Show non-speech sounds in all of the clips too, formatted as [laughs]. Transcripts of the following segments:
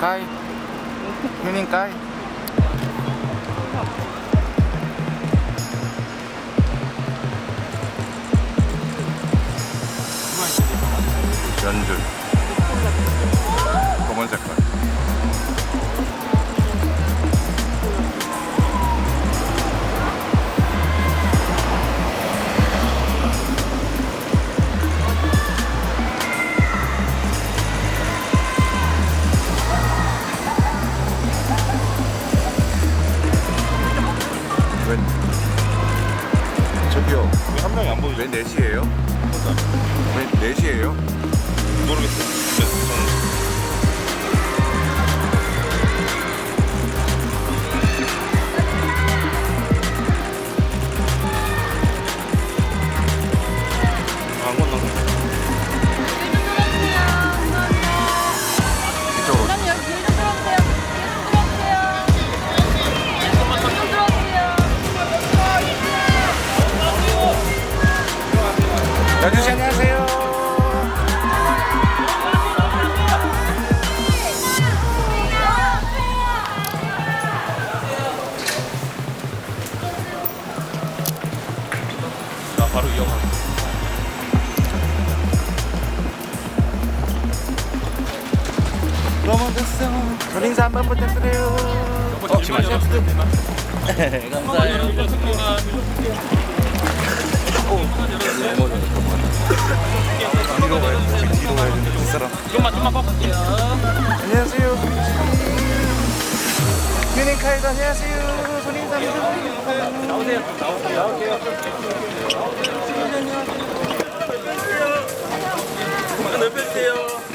가이 휴닝 가이 연줄 검은 색깔 저기요 왜 한 명이 안 보이죠? 왜 4시에요? 왜 4시에요? 모르겠어요. 저는 연주씨 안녕하세요. 나 바로 이어가. 너무 됐어 저 인사 한번 부탁드려요. 어, 잠시만요. [laughs] 감사해요 뒤로 가야 돼 가야 되는데 두 사람 좀만. 안녕하세요 유닝카이드 안녕하세요 손인사입니다 나오세요. 나올게요. 조금만 넓혀주세요. 자,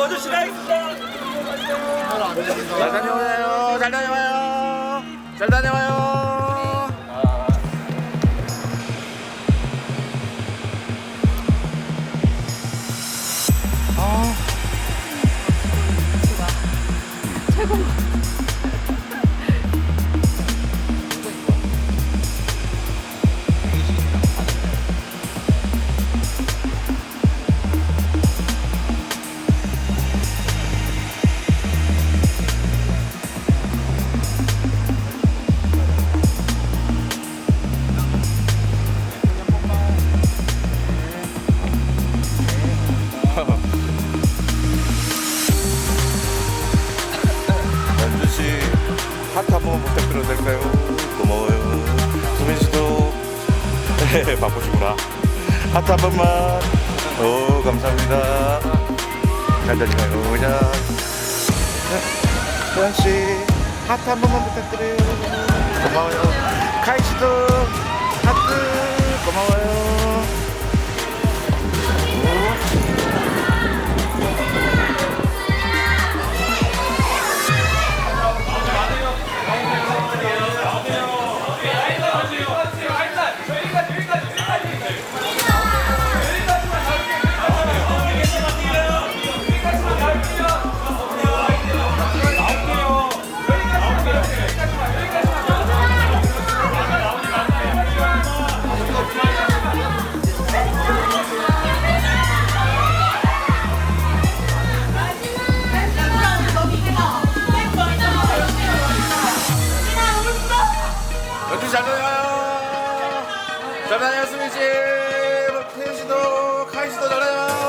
먼저 시작하겠습니다. 잘 다녀와요. 잘 다녀와요. 잘 다녀와요 부탁드려도 될까요? 고마워요. 수민 씨도. [laughs] 바쁘시구나. 하트 한 번만. 오 감사합니다. 잘 다니가요 그냥. 수현 씨 하트 한 번만 부탁드려요. 고마워요. 카이 씨도 연주 잘 다녀요. 잘 다녀요, 수민 씨. 태윤 씨도, 카이 씨도 잘 다녀요.